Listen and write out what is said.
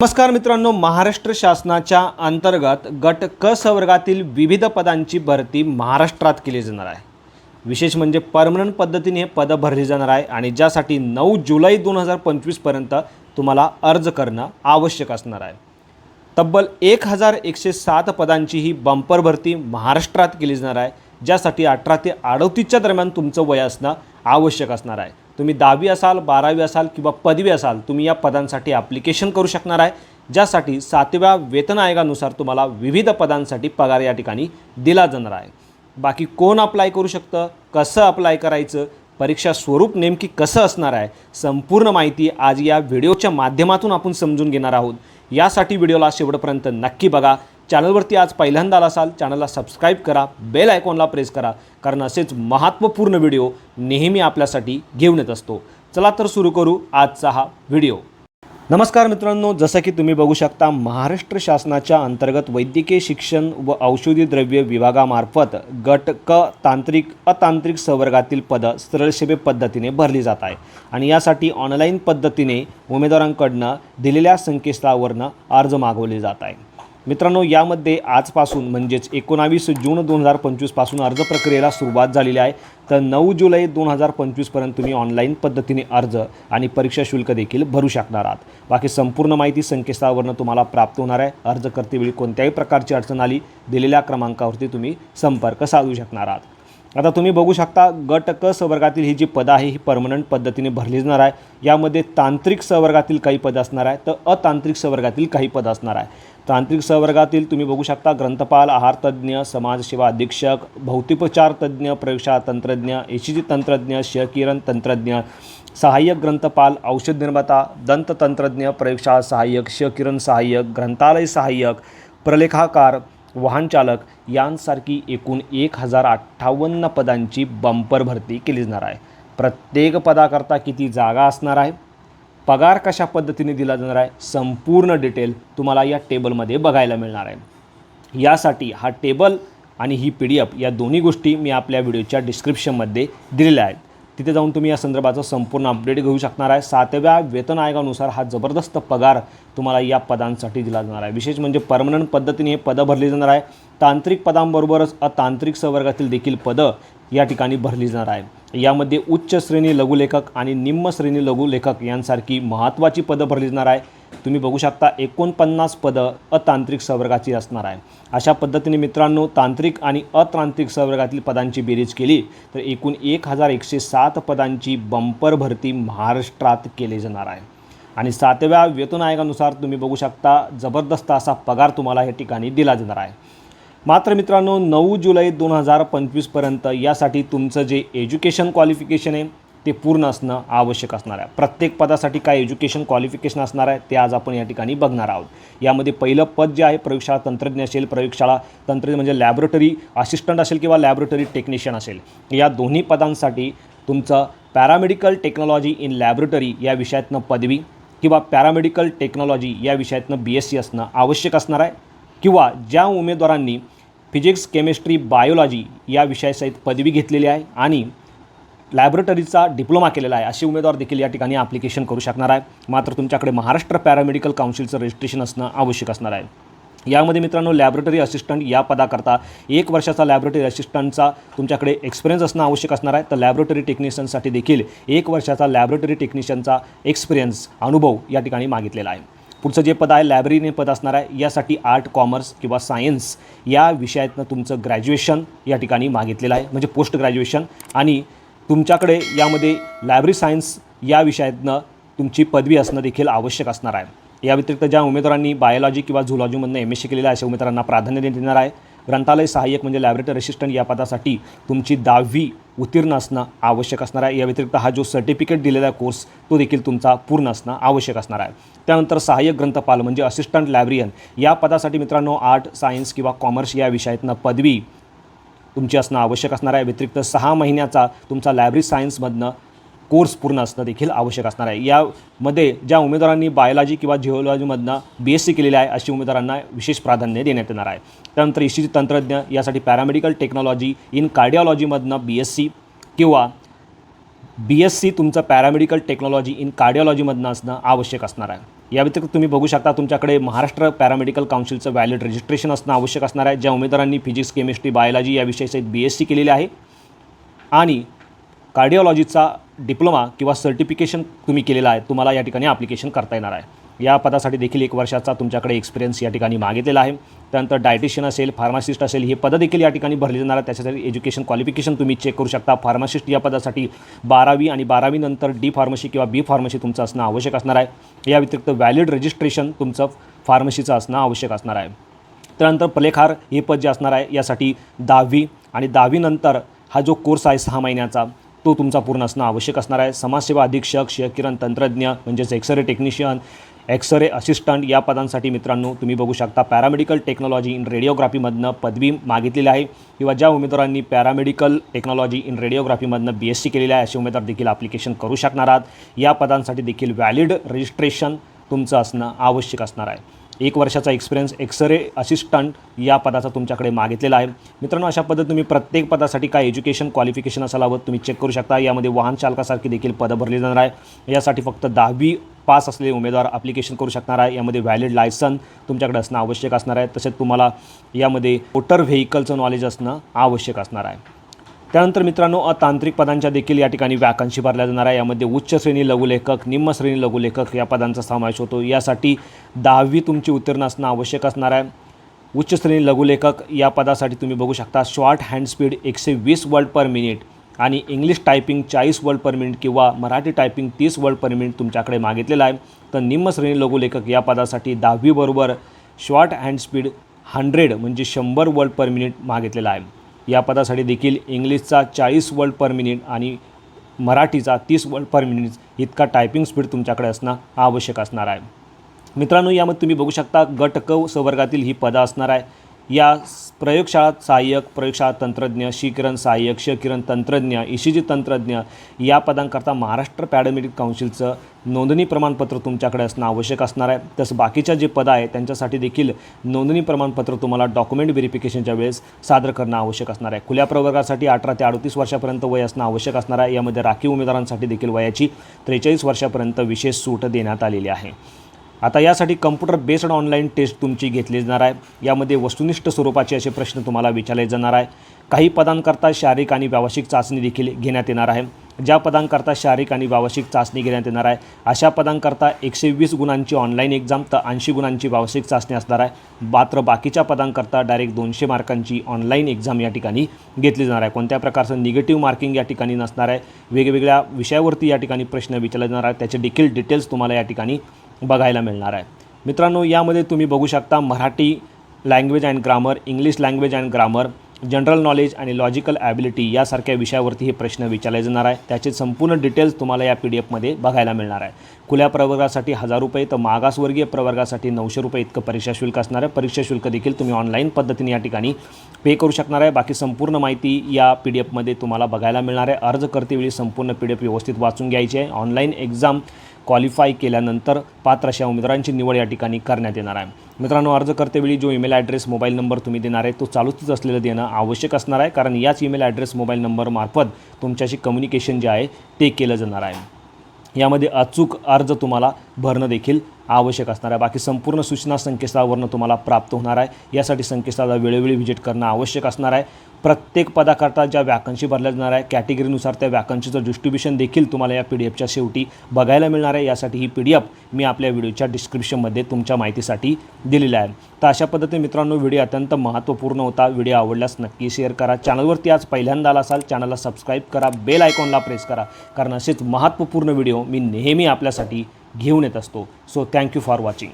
नमस्कार मित्रांनो महाराष्ट्र शासनाच्या अंतर्गत गट क संवर्गातील विविध पदांची भरती महाराष्ट्रात केली जाणार आहे. विशेष म्हणजे परमनंट पद्धतीने हे पदं भरली जाणार आहे आणि ज्यासाठी नऊ जुलै दोन हजार पंचवीसपर्यंत तुम्हाला अर्ज करणं आवश्यक असणार आहे. तब्बल एक हजार एकशे सात पदांची ही बंपर भरती महाराष्ट्रात केली जाणार आहे ज्यासाठी अठरा ते अडतीसच्या दरम्यान तुमचं वय असणं आवश्यक असणार आहे. तुम्ही दहावी असाल बारावी असाल किंवा पदवी असाल तुम्ही या पदांसाठी ॲप्लिकेशन करू शकणार आहे. ज्यासाठी सातव्या वेतन आयोगानुसार तुम्हाला विविध पदांसाठी पगार या ठिकाणी दिला जाणार आहे. बाकी कोण अप्लाय करू शकतं कसं अप्लाय करायचं परीक्षा स्वरूप नेमकी कसं असणार आहे संपूर्ण माहिती आज या व्हिडिओच्या माध्यमातून आपण समजून घेणार आहोत. यासाठी व्हिडिओला शेवटपर्यंत नक्की बघा. चॅनलवरती आज पहिल्यांदा आला असाल चॅनलला सबस्क्राईब करा बेल आयकॉनला प्रेस करा कारण असेच महत्त्वपूर्ण व्हिडिओ नेहमी आपल्यासाठी घेऊन येत असतो. चला तर सुरू करू आजचा हा व्हिडिओ नमस्कार मित्रांनो जसं की तुम्ही बघू शकता महाराष्ट्र शासनाच्या अंतर्गत वैद्यकीय शिक्षण व औषधी द्रव्य विभागामार्फत गट क तांत्रिक अतांत्रिक संवर्गातील पदं सरळसेवे पद्धतीने भरली जात आहे. आणि यासाठी ऑनलाईन पद्धतीने उमेदवारांकडनं दिलेल्या संकेतस्थळावरनं अर्ज मागवले जात आहे. मित्रांनो यामध्ये आजपासून म्हणजेच एकोणावीस जून दोन हजार पंचवीसपासून अर्ज प्रक्रियेला सुरुवात झालेली आहे. तर नऊ जुलै दोन हजार पंचवीसपर्यंत तुम्ही ऑनलाईन पद्धतीने अर्ज आणि परीक्षा शुल्क देखील भरू शकणार आहात. बाकी संपूर्ण माहिती संकेतस्थळावरनं तुम्हाला प्राप्त होणार आहे. अर्ज करतेवेळी कोणत्याही प्रकारची अडचण आली दिलेल्या क्रमांकावरती तुम्ही संपर्क साधू शकणार आहात. आता तुम्ही बघू शकता गट क संवर्गातील ही जी पदं आहे ही परमनंट पद्धतीने भरली जाणार आहे. यामध्ये तांत्रिक संवर्गातील काही पदं असणार आहे तर अतांत्रिक संवर्गातील काही पदं असणार आहे. तांत्रिक संवर्गातील तुम्ही बघू शकता ग्रंथपाल आहारतज्ञ समाजसेवा अधीक्षक भौतिकोपचार तज्ज्ञ प्रयोगशाळा तंत्रज्ञ एशीजी तंत्रज्ञ शकिरण तंत्रज्ञ सहाय्यक ग्रंथपाल औषध निर्माता दंत तंत्रज्ञ प्रयोगशाळा सहाय्यक शकिरण सहाय्यक ग्रंथालय सहाय्यक प्रलेखाकार वाहनचालक यांसारखी एकूण एक हजार अठ्ठावन्न पदांची बंपर भरती केली जाणार आहे. प्रत्येक पदाकरता किती जागा असणार आहे? पगार कशा पद्धतीने दिला जाणार आहे? संपूर्ण डिटेल तुम्हाला या टेबलमध्ये बघायला मिळणार आहे. यासाठी हा टेबल आणि ही पी डी एफ या दोन्ही गोष्टी मी आपल्या व्हिडिओच्या डिस्क्रिप्शनमध्ये दिलेल्या आहेत. तिथे जाऊन तुम्ही या संदर्भाचं संपूर्ण अपडेट घेऊ शकणार आहे. सातव्या वेतन आयोगानुसार हा जबरदस्त पगार तुम्हाला या पदांसाठी दिला जाणार आहे. विशेष म्हणजे परमनंट पद्धतीने हे पदं भरली जाणार आहे. तांत्रिक पदांबरोबरच अतांत्रिक संवर्गातील देखील पदं या ठिकाणी भरली जाणार आहे यामध्ये उच्च श्रेणी लघुलेखक आणि निम्न श्रेणी लघुलेखक यांसारखी महत्त्वाची पदं भरली जाणार आहे. तुम्ही बघू शकता एकोणपन्नास पदं अतांत्रिक संवर्गाची असणार आहे. अशा पद्धतीने मित्रांनो तांत्रिक आणि अतांत्रिक संवर्गातील पदांची बेरीज केली तर एकूण एक हजार एकशे सात पदांची बंपर भरती महाराष्ट्रात केली जाणार आहे. आणि सातव्या वेतन आयोगानुसार तुम्ही बघू शकता जबरदस्त असा पगार तुम्हाला या ठिकाणी दिला जाणार आहे. मात्र मित्रांनो नऊ जुलै दोन हजार पंचवीसपर्यंत यासाठी तुमचं जे एज्युकेशन क्वालिफिकेशन आहे ते पूर्ण असणं आवश्यक असणार आहे. प्रत्येक पदासाठी काय एज्युकेशन क्वालिफिकेशन असणार आहे ते आज आपण या ठिकाणी बघणार आहोत. यामध्ये पहिलं पद जे आहे प्रयोगशाळा तंत्रज्ञ असेल प्रयोगशाळा तंत्रज्ञ म्हणजे लॅबोरेटरी असिस्टंट असेल किंवा लॅबोरेटरी टेक्निशियन असेल. या दोन्ही पदांसाठी तुमचं पॅरामेडिकल टेक्नॉलॉजी इन लॅबोरेटरी या विषयातनं पदवी किंवा पॅरामेडिकल टेक्नॉलॉजी या विषयातनं बी एस सी असणं आवश्यक असणार आहे. किंवा ज्या उमेदवारांनी फिजिक्स केमिस्ट्री बायोलॉजी या विषयासहित पदवी घेतलेली आहे आणि लॅबोरेटरीचा डिप्लोमा केलेला आहे. असे उमेदवार देखील या ठिकाणी ॲप्लिकेशन करू शकणार आहे. मात्र तुमच्याकडे महाराष्ट्र पॅरामेडिकल काउन्सिलचं रजिस्ट्रेशन असणं आवश्यक असणार आहे. यामध्ये मित्रांनो लॅबोरेटरी असिस्टंट या पदाकरता एक वर्षाचा लॅबोरेटरी असिस्टंटचा तुमच्याकडे एक्सपिरियन्स असणं आवश्यक असणार आहे. तर लॅबोरेटरी टेक्निशियनसाठी देखील एक वर्षाचा लॅबोरेटरी टेक्निशियनचा एक्सपिरियन्स अनुभव या ठिकाणी मागितलेला आहे. पुढचं जे पद आहे लायब्ररीने पद असणार आहे. यासाठी आर्ट कॉमर्स किंवा सायन्स या विषयातनं तुमचं ग्रॅज्युएशन या ठिकाणी मागितलेलं आहे. म्हणजे पोस्ट ग्रॅज्युएशन आणि तुमच्याकडे यामध्ये लायब्ररी सायन्स या विषयातनं तुमची पदवी असणं देखील आवश्यक असणार आहे. या व्यतिरिक्त ज्या उमेदवारांनी बायोलॉजी किंवा झुलॉजीमधनं एम एस सी केलेलं आहे अशा उमेदवारांना प्राधान्य देण्यात येणार आहे. ग्रंथालय सहाय्यक म्हणजे लॅबरेटरी असिस्टंट या पदासाठी तुमची दहावी उत्तीर्ण असणं आवश्यक असणार आहे. या व्यतिरिक्त हा जो सर्टिफिकेट दिलेला कोर्स तो देखील तुमचा पूर्ण असणं आवश्यक असणार आहे. त्यानंतर सहाय्यक ग्रंथपाल म्हणजे असिस्टंट लायब्रियन या पदासाठी मित्रांनो आर्ट सायन्स किंवा कॉमर्स या विषयातनं पदवी तुमची असणं आवश्यक असणार आहे. व्यतिरिक्त सहा महिन्याचा तुमचा लायब्ररी सायन्समधनं कोर्स पूर्ण असणं देखील आवश्यक असणार आहे. यामध्ये ज्या उमेदवारांनी बायोलॉजी किंवा जिओलॉजीमधनं बी एस सी केलेली आहे अशी उमेदवारांना विशेष प्राधान्य देण्यात येणार आहे. त्यानंतर ईशीजी तंत्रज्ञ यासाठी पॅरामेडिकल टेक्नॉलॉजी इन कार्डिओलॉजीमधनं बी एस सी किंवा बी एस सी तुमचं पॅरामेडिकल टेक्नॉलॉजी इन कार्डिओलॉजीमधनं असणं आवश्यक असणार आहे. या व्यतिरिक्त तुम्ही बघू शकता तुमच्याकडे महाराष्ट्र पॅरामेडिकल काउन्सिलचं व्हॅलिड रजिस्ट्रेशन असणं आवश्यक असणार आहे. ज्या उमेदवारांनी फिजिक्स केमिस्ट्री बायोलॉजी या विषयासहित बी एस सी केलेली आहे. आणि कार्डिओलॉजीचा डिप्लोमा किंवा सर्टिफिकेशन तुम्ही केलेला आहे. तुम्हाला या ठिकाणी ॲप्लिकेशन करता येणार आहे. या पदासाठी देखील एक वर्षाचा तुमच्याकडे एक्सपिरियन्स या ठिकाणी मागितलेला आहे. त्यानंतर डायटिशियन असेल फार्मासिस्ट असेल हे पदं देखील या ठिकाणी भरली जाणार आहे त्याच्यासाठी एज्युकेशन क्वालिफिकेशन तुम्ही चेक करू शकता. फार्मासिस्ट या पदासाठी बारावी आणि बारावीनंतर डी फार्मसी किंवा बी फार्मसी तुमचं असणं आवश्यक असणार आहे. या व्यतिरिक्त व्हॅलिड रजिस्ट्रेशन तुमचं फार्मसीचं असणं आवश्यक असणार आहे. त्यानंतर पलेखार हे पद जे असणार आहे यासाठी दहावी आणि दहावीनंतर हा जो कोर्स आहे सहा महिन्याचा तो तुमचा पूर्ण असणं आवश्यक असणार आहे. समाजसेवा अधीक्षक क्षयकिरण तंत्रज्ञ म्हणजेच एक्सरे टेक्निशियन एक्सरे असिस्टंट या पदांसाठी मित्रांनो तुम्ही बघू शकता पॅरामेडिकल टेक्नॉलॉजी इन रेडिओग्राफीमधनं पदवी मागितलेली आहे. किंवा ज्या उमेदवारांनी पॅरामेडिकल टेक्नॉलॉजी इन रेडिओग्राफीमधनं बी एस सी केलेली आहे असे उमेदवार देखील ॲप्लिकेशन करू शकणार आहात. या पदांसाठी देखील व्हॅलिड रजिस्ट्रेशन तुमचं असणं आवश्यक असणार आहे. एक वर्षाचा एक्सपिरियन्स एक्सरे असिस्टंट या पदाचा तुमच्याकडे मागितलेला आहे. मित्रांनो अशा पद्धत तुम्ही प्रत्येक पदासाठी काय एज्युकेशन क्वालिफिकेशन असायला हवं तुम्ही चेक करू शकता. यामध्ये वाहन चालकासारखी देखील पदं भरली जाणार आहे. यासाठी फक्त दहावी पास असलेले उमेदवार ॲप्लिकेशन करू शकणार आहे. यामध्ये व्हॅलिड लायसन तुमच्याकडे असणं आवश्यक असणार आहे. तसेच तुम्हाला यामध्ये मोटर व्हेकलचं नॉलेज असणं आवश्यक असणार आहे. त्यानंतर मित्रांनो अतांत्रिक पदांच्या देखील या ठिकाणी वॅकन्सी भरल्या जाणार आहे. यामध्ये उच्च श्रेणी लघुलेखक निम्न श्रेणी लघुलेखक या पदांचा समावेश होतो. यासाठी दहावी तुमची उत्तीर्ण असणं आवश्यक असणार आहे. उच्च श्रेणी लघुलेखक या पदासाठी तुम्ही बघू शकता शॉर्ट हँड स्पीड एकशे वीस वर्ड पर मिनिट आणि इंग्लिश टायपिंग चाळीस वर्ड पर मिनिट किंवा मराठी टायपिंग तीस वर्ड पर मिनिट तुमच्याकडे मागितलेलं आहे. तर निम्न श्रेणी लघुलेखक या पदासाठी दहावीबरोबर शॉर्ट हँड स्पीड हंड्रेड म्हणजे शंभर वर्ड पर मिनिट मागितलेला आहे. या पदासाठी देखील इंग्लिशचा चाळीस वर्ड पर मिनिट आणि मराठीचा तीस वर्ड पर मिनिट इतका टायपिंग स्पीड तुमच्याकडे असणं आवश्यक असणार आहे. मित्रांनो यामध्ये तुम्ही बघू शकता गट क संवर्गातील ही पदं असणार आहे. या प्रयोगशाळा सहाय्यक प्रयोगशाळा तंत्रज्ञ शिकिरण सहाय्यक क्षकिरण तंत्रज्ञ इशिजी तंत्रज्ञ या पदांकरता महाराष्ट्र पॅरामेडिक काउन्सिलचं नोंदणी प्रमाणपत्र तुमच्याकडे असणं आवश्यक असणार आहे. तसं बाकीच्या जे पदं आहे त्यांच्यासाठी देखील नोंदणी प्रमाणपत्र तुम्हाला डॉक्युमेंट व्हेरिफिकेशनच्या वेळेस सादर करणं आवश्यक असणार आहे. खुल्या प्रवर्गासाठी अठरा ते अडतीस वर्षापर्यंत वय असणं आवश्यक असणार आहे. यामध्ये राखीव उमेदवारांसाठी देखील वयाची त्रेचाळीस वर्षापर्यंत विशेष सूट देण्यात आलेली आहे. आता यासाठी कम्प्युटर बेस्ड ऑनलाईन टेस्ट तुमची घेतली जाणार आहे. यामध्ये वस्तुनिष्ठ स्वरूपाचे असे प्रश्न तुम्हाला विचारले जाणार आहे. काही पदांकरता शारीरिक आणि व्यावसायिक चाचणी देखील घेण्यात येणार आहे. ज्या पदांकरता शारीरिक आणि व्यावसायिक चाचणी घेण्यात येणार आहे अशा पदांकरता एकशे वीस गुणांची ऑनलाईन एक्झाम तर ऐंशी गुणांची व्यावसायिक चाचणी असणार आहे. मात्र बाकीच्या पदांकरता डायरेक्ट दोनशे मार्कांची ऑनलाईन एक्झाम या ठिकाणी घेतली जाणार आहे. कोणत्या प्रकारचं निगेटिव्ह मार्किंग या ठिकाणी नसणार आहे. वेगवेगळ्या विषयावरती या ठिकाणी प्रश्न विचारले जाणार आहेत. त्याचे देखील डिटेल्स तुम्हाला या ठिकाणी बघायला मिळणार आहे. मित्रांनो यामध्ये तुम्ही बघू शकता Marathi language and grammar English language and grammar general knowledge आणि लॉजिकल ॲबिलिटी यासारख्या विषयावरती हे प्रश्न विचारले जाणार आहे. त्याचे संपूर्ण डिटेल्स तुम्हाला या पी डी एफमध्ये बघायला मिळणार आहे. खुल्या प्रवर्गासाठी हजार रुपये तर मागासवर्गीय प्रवर्गासाठी नऊशे रुपये इतकं परीक्षा शुल्क असणार आहे. परीक्षा शुल्क देखील तुम्ही ऑनलाईन पद्धतीने या ठिकाणी पे करू शकणार आहे. बाकी संपूर्ण माहिती या पी डी एफमध्ये तुम्हाला बघायला मिळणार आहे. अर्ज करतेवेळी संपूर्ण पी डी एफ व्यवस्थित वाचून घ्यायची आहे. ऑनलाईन एक्झाम क्वालिफाय केल्यानंतर पात्र अशा उमेदवारांची निवड या ठिकाणी करण्यात येणार आहे. मित्रांनो अर्ज करतेवेळी जो ईमेल ॲड्रेस मोबाईल नंबर तुम्ही देणार आहे तो चालूच असलेलं देणं आवश्यक असणार आहे कारण याच ईमेल ॲड्रेस मोबाईल नंबरमार्फत तुमच्याशी कम्युनिकेशन जे आहे ते केलं जाणार आहे. यामध्ये अचूक अर्ज तुम्हाला भरणं देखील आवश्यक असणार आहे. बाकी संपूर्ण सूचना संकेतस्थळावरनं तुम्हाला प्राप्त होणार आहे. यासाठी संकेतस्थळाला वेळोवेळी व्हिजिट करणं आवश्यक असणार आहे. प्रत्येक पदाकरता ज्या वॅकन्सी भरल्या जाणार आहे कॅटेगरीनुसार त्या वॅकन्सीचं डिस्ट्रीब्युशन देखील तुम्हाला या पी डी एफच्या शेवटी बघायला मिळणार आहे. यासाठी ही पी डी एफ मी आपल्या व्हिडिओच्या डिस्क्रिप्शनमध्ये तुमच्या माहितीसाठी दिलेली आहे. तर अशा पद्धतीने मित्रांनो व्हिडिओ अत्यंत महत्त्वपूर्ण होता. व्हिडिओ आवडल्यास नक्की शेअर करा. चॅनलवरती आज पहिल्यांदा आला असाल चॅनलला सबस्क्राईब करा. बेल आयकॉनला प्रेस करा. कारण असेच महत्त्वपूर्ण व्हिडिओ मी नेहमी आपल्यासाठी घेऊन येत असतो. So thank you for watching